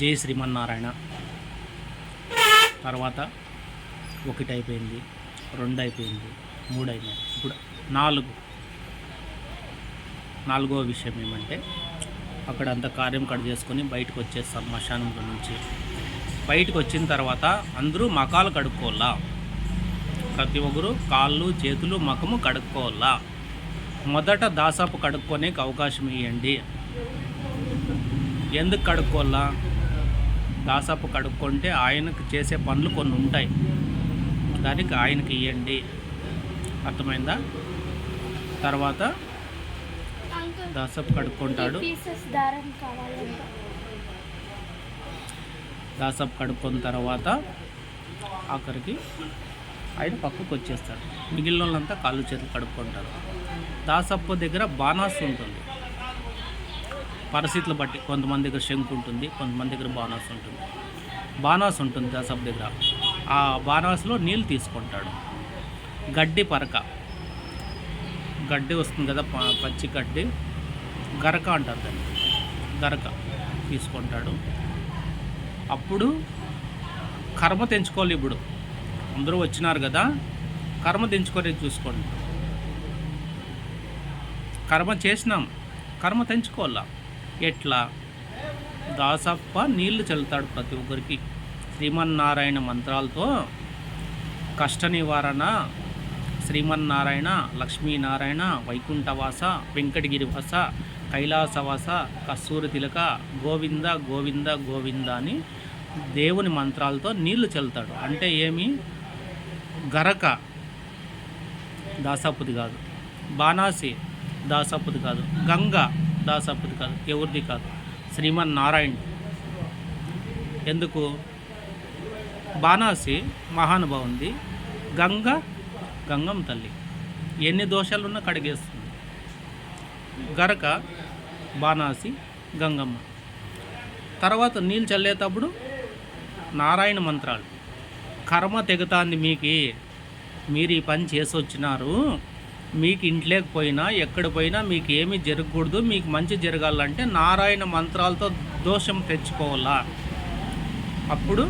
జై శ్రీమన్నారాయణ. తర్వాత ఒకటి అయిపోయింది రెండు అయిపోయింది మూడు అయిపోయింది. ఇప్పుడు నాలుగు. నాలుగో విషయం ఏమంటే అక్కడ అంత కార్యం కట్ చేసుకొని బయటకు వచ్చేస్తాం మశానంలో నుంచి. బయటకు వచ్చిన తర్వాత అందరూ మకాలు కడుక్కోవాలా? ప్రతి ఒక్కరు కాళ్ళు చేతులు మకము కడుక్కోవాలా? మొదట దాసాపు కడుక్కోనేకి అవకాశం ఇవ్వండి ఎందుకు కడుక్కోవాలా? దాసాపు కడుక్కుంటే ఆయనకు చేసే పనులు కొన్ని ఉంటాయి. దానికి ఆయనకి ఇవ్వండి అర్థమైందా? తర్వాత దాసపు కడుక్కుంటాడు. దాసపు కడుక్కున్న తర్వాత ఆఖరికి ఆయన పక్కకు వచ్చేస్తాడు. మిగిలిన వాళ్ళంతా కాళ్ళు చేతులు కడుక్కుంటారు. దాసప్ప దగ్గర బాణాస్ ఉంటుంది. పరిస్థితులు బట్టి కొంతమంది దగ్గర శంకు ఉంటుంది కొంతమంది దగ్గర బాణాస్ ఉంటుంది. బాణాస్ ఉంటుంది దసబ్ దగ్గర. ఆ బాణాస్లో నీళ్ళు తీసుకుంటాడు. గడ్డి పరక. గడ్డి వస్తుంది కదా ప- పచ్చి గడ్డి. గరక అంటారు దాన్ని. గరక తీసుకుంటాడు. అప్పుడు కర్మ తెంచుకోవాలి ఇప్పుడు. అందరూ వచ్చినారు కదా కర్మ తెంచుకొని చూసుకోండి. కర్మ చేసినాం. కర్మ తెంచుకోవాలా? ఎట్లా? దాసప్ప నీళ్ళు చల్లుతాడు ప్రతి ఒక్కరికి. శ్రీమన్నారాయణ మంత్రాలతో కష్ట నివారణ శ్రీమన్నారాయణ లక్ష్మీనారాయణ వైకుంఠవాస వెంకటగిరివాస కైలాసవాస కస్తూరి తిలక గోవింద గోవింద గోవింద అని దేవుని మంత్రాలతో నీళ్ళు చల్లుతాడు. అంటే ఏమి? గరక దాసప్పది కాదు. బాణాసి దాసప్పది కాదు. గంగ దాసాపుది కాదు ఎవరిది కాదు శ్రీమన్ నారాయణ్. ఎందుకు? బాణాసి మహానుభావుంది గంగ గంగమ్మ తల్లి. ఎన్ని దోషాలున్నా కడిగేస్తుంది. గరక బాణాసి గంగమ్మ. తర్వాత నీళ్ళు చల్లేటప్పుడు నారాయణ మంత్రాలు. కర్మ తెగుతాంది మీకు. మీరు ఈ పని చేసి వచ్చినారు మీకు ఇంట్లోకి పోయినా ఎక్కడ పోయినా మీకు ఏమీ జరగకూడదు. మీకు మంచి జరగాలంటే నారాయణ మంత్రాలతో దోషం తెచ్చుకోవాలా? అప్పుడు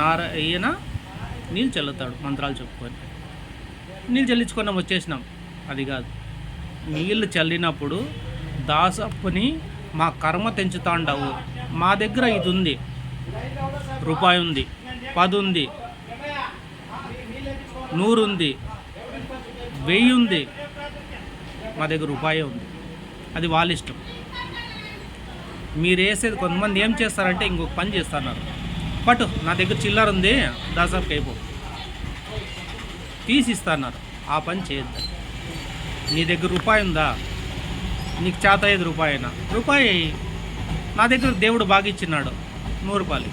నారాయణ నీళ్ళు చల్లుతాడు మంత్రాలు చెప్పుకొని. నీళ్ళు చల్లించుకున్నాం వచ్చేసినాం. అది కాదు. నీళ్ళు చల్లినప్పుడు దాసప్పుని మా కర్మ తెంచుతాండవు. మా దగ్గర ఇది ఉంది రూపాయి ఉంది పది ఉంది నూరు ఉంది వెయ్యి ఉంది. మా దగ్గర రూపాయి ఉంది. అది వాళ్ళ ఇష్టం. మీరు వేసేది కొంతమంది ఏం చేస్తారంటే ఇంకొక పని చేస్తున్నారు. పట్టు నా దగ్గర చిల్లర ఉంది. దాసాపుకి అయిపో. తీసిస్తున్నారు. ఆ పని చేయొద్దు. నీ దగ్గర రూపాయి ఉందా? నీకు చేత ఐదు రూపాయినా? రూపాయి నా దగ్గర దేవుడు బాగా ఇచ్చినాడు నూరు రూపాయలు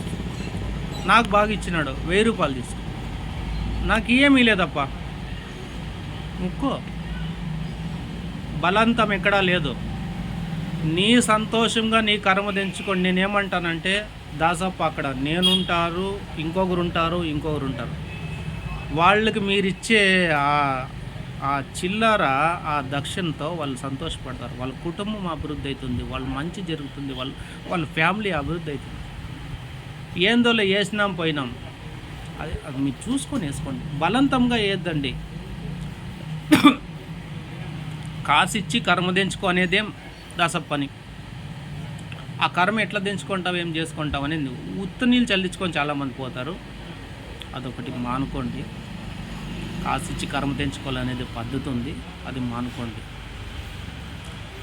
నాకు బాగా ఇచ్చినాడు వెయ్యి రూపాయలు తీసుకు. నాకు ఏమీ లేదప్పా. ముక్కో. బలంతం ఎక్కడా లేదు. నీ సంతోషంగా నీ కర్మ తెంచుకోండి నేనేమంటానంటే దాసప్ప అక్కడ నేనుంటారు ఇంకొకరు ఉంటారు ఇంకొకరు ఉంటారు వాళ్ళకి మీరిచ్చే ఆ చిల్లర ఆ దక్షిణతో వాళ్ళు సంతోషపడతారు. వాళ్ళ కుటుంబం అభివృద్ధి అవుతుంది వాళ్ళు మంచి జరుగుతుంది వాళ్ళ వాళ్ళ ఫ్యామిలీ అభివృద్ధి అవుతుంది. ఏందోలో వేసినాం పోయినాం. అది అది మీరు చూసుకొని వేసుకోండి. బలవంతంగా వేద్దండి కాసిచ్చి కర్మ దించుకో అనేదేం దాసప్పని ఆ కర్మ ఎట్లా తెంచుకుంటావు ఏం చేసుకుంటావు అనేది ఉత్త నీళ్ళు చల్లించుకొని చాలామంది పోతారు. అదొకటి మానుకోండి. కాసిచ్చి కర్మ తెంచుకోవాలనేది పద్ధతి ఉంది అది మానుకోండి.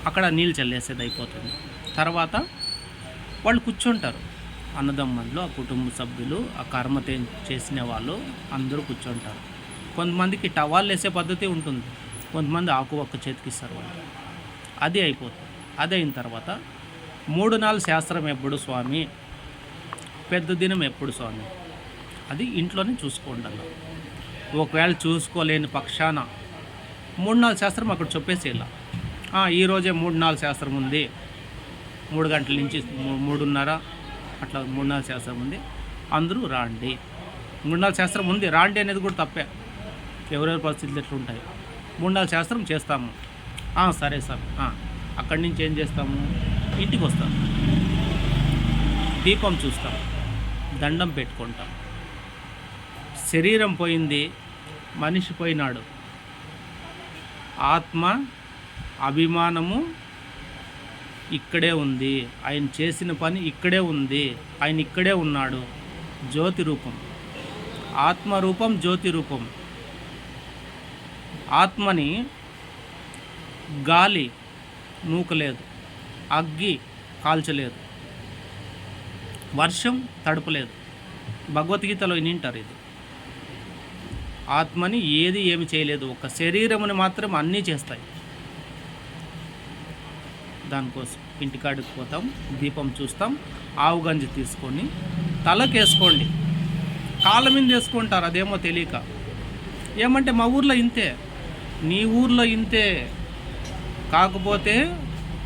అక్కడ నీళ్ళు చల్లేసేది అయిపోతుంది. తర్వాత వాళ్ళు కూర్చుంటారు. అన్నదమ్ములు ఆ కుటుంబ సభ్యులు ఆ కర్మ చేసిన వాళ్ళు అందరూ కూర్చుంటారు. కొంతమందికి టవాల్ వేసే పద్ధతి ఉంటుంది. కొంతమంది ఆకు ఒక్క చేతికి ఇస్తారు వాళ్ళు. అది అయిపోతుంది. అది అయిన తర్వాత మూడు నాలుగు శాస్త్రం ఎప్పుడు స్వామి? పెద్ద దినం ఎప్పుడు స్వామి? అది ఇంట్లోనే చూసుకోండి అలా ఒకవేళ చూసుకోలేని పక్షాన మూడు నాలుగు శాస్త్రం అక్కడ చెప్పేసి ఇలా ఈరోజే మూడు నాలుగు శాస్త్రం ఉంది. మూడు గంటల నుంచి మూ- మూడున్నర అట్లా మూడు నాలుగు శాస్త్రం ఉంది. అందరూ రాండి. మూడు నాలుగు శాస్త్రం ఉంది. రాండి అనేది కూడా తప్పే. ఎవరెవరి పరిస్థితులు ఎట్లా ఉంటాయి శాస్త్రం చేస్తాము. సరే సార్. అక్కడి నుంచి ఏం చేస్తాము? ఇంటికి వస్తాం దీపం చూస్తాం. దండం పెట్టుకుంటాం. శరీరం పోయింది మనిషి పోయినాడు. ఆత్మ అభిమానము ఇక్కడే ఉంది. ఆయన చేసిన పని ఇక్కడే ఉంది. ఆయన ఇక్కడే ఉన్నాడు. జ్యోతి రూపం. ఆత్మ రూపం జ్యోతి రూపం. ఆత్మని గాలి నూకలేదు అగ్గి కాల్చలేదు వర్షం తడపలేదు. భగవద్గీతలో వింటారు ఇది. ఆత్మని ఏది ఏమి చేయలేదు ఒక శరీరముని మాత్రం అన్నీ చేస్తాయి. దానికోసం ఇంటికాడికి పోతాం దీపం చూస్తాం ఆవు గంజి తీసుకొని తలకేసుకోండి. కాళ్ళ మీద వేసుకుంటారు అదేమో తెలియక. ఏమంటే మా ఊర్లో ఇంతే. నీ ఊర్లో ఇంతే. కాకపోతే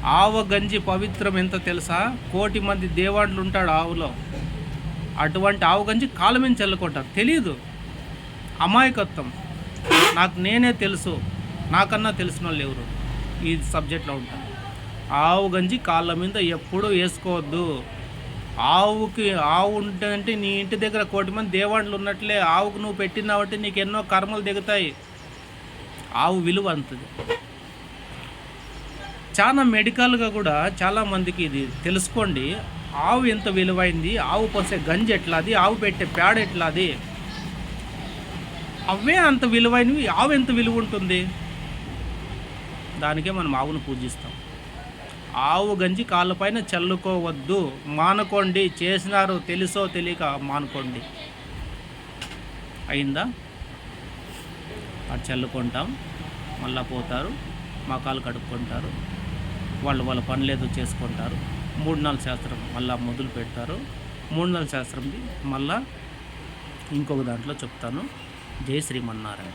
ఆవ గంజి పవిత్రం ఎంత తెలుసా? కోటి మంది దేవాండ్లు ఉంటాడు ఆవులో. అటువంటి ఆవు గంజి కాళ్ళ మీద చల్లుకుంటారు తెలియదు అమాయకత్వం. నాకు నేనే తెలుసు. నాకన్నా తెలిసిన వాళ్ళు ఎవరు? ఈ సబ్జెక్ట్లో ఉంటారు. ఆవు గంజి కాళ్ళ మీద ఎప్పుడూ వేసుకోవద్దు. ఆవుకి ఆవు ఉంటుందంటే నీ ఇంటి దగ్గర కోటి మంది దేవాండ్లు ఉన్నట్లే. ఆవుకు నువ్వు పెట్టినావంటే నీకు ఎన్నో కర్మలు దిగుతాయి. ఆవు విలువ అంతది. చాలా మెడికల్గా కూడా చాలా మందికి ఇది తెలుసుకోండి. ఆవు ఎంత విలువైంది ఆవు పోసే గంజి ఎట్లాది ఆవు పెట్టే పేడ ఎట్లాది? అవే అంత విలువైనవి ఆవు ఎంత విలువ ఉంటుంది? దానికే మనం ఆవును పూజిస్తాం. ఆవు గంజి కాళ్ళపైన చల్లుకోవద్దు. మానుకోండి చేసినారు తెలుసో తెలియక మానుకోండి. అయిందా? అది చల్లుకుంటాం. మళ్ళా పోతారు మకాలు కడుక్కుంటారు వాళ్ళు వాళ్ళ పనులు ఏదో చేసుకుంటారు. మూడు నాలుగు శాస్త్రం మళ్ళా మొదలు పెడతారు. మూడు నాలుగు శాస్త్రంది మళ్ళా ఇంకొక దాంట్లో చెప్తాను. జై శ్రీమన్నారాయణ.